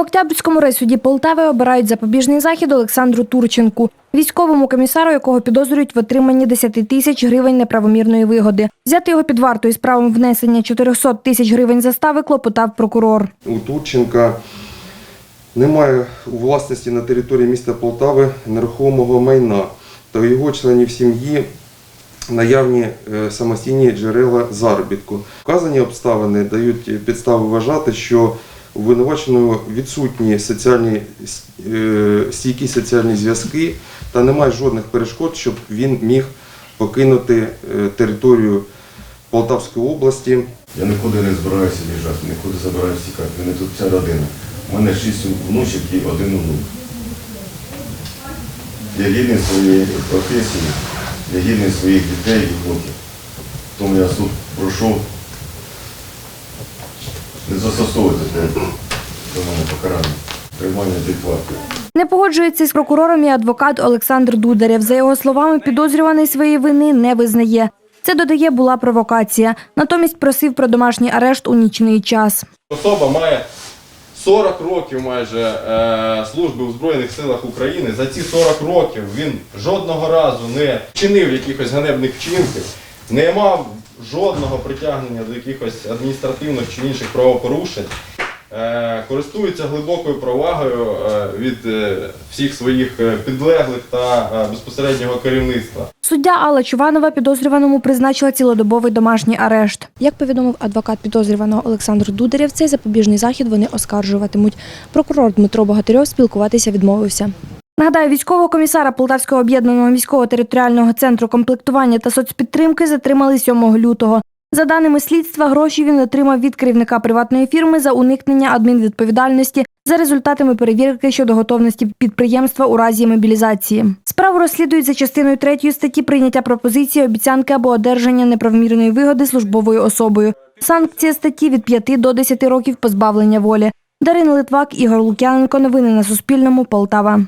В Октябрьському райсуді Полтави обирають запобіжний захід Олександру Турченку, військовому комісару, якого підозрюють в отриманні 10 тисяч гривень неправомірної вигоди. Взяти його під варту із правом внесення 400 тисяч гривень застави клопотав прокурор. У Турченка немає у власності на території міста Полтави нерухомого майна та у його членів сім'ї наявні е, самостійні джерела заробітку. Вказані обставини дають підстави вважати, що у відсутні соціальні е, стійкі соціальні зв'язки та немає жодних перешкод, щоб він міг покинути е, територію Полтавської області Я нікуди не збираюся біжати, нікуди забираюся тікати. Мене тут вся родина. У мене шість внучок і один онук. Я гідний своєї професії, я гідний своїх дітей і внуків. Тому я суд не застосовувати те до мене покарання. Тримання під вартою. Не погоджується із прокурором і адвокат Олександр Дударєв. За його словами, підозрюваний своєї вини не визнає. Це додає була провокація. Натомість просив про домашній арешт у нічний час. Особа має 40 років майже е, служби у Збройних силах України. За ці 40 років він жодного разу не чинив якихось ганебних вчинків, не мав жодного притягнення до якихось адміністративних чи інших правопорушень. Е, користується глибокою провагою е, від е, всіх своїх підлеглих та безпосереднього керівництва. Суддя Алла Чуванова підозрюваному призначила цілодобовий домашній арешт. Як повідомив адвокат підозрюваного Олександр Дударєв, цей запобіжний захід вони оскаржуватимуть. Прокурор Дмитро Богатирьов спілкуватися відмовився. Нагадаю, військового комісара Полтавського об'єднаного військово-територіального центру комплектування та соцпідтримки затримали 7 лютого. За даними слідства, гроші він отримав від керівника приватної фірми за уникнення адмінвідповідальності за результатами перевірки щодо готовності підприємства у разі мобілізації. Справу розслідують за частиною 3 статті прийняття пропозиції, обіцянки або одержання неправомірної вигоди службовою особою. Санкція статті від 5 до 10 років позбавлення волі. Дарина Литвак, Ігор Лук'яненко. Новини на Суспільному. Полтава.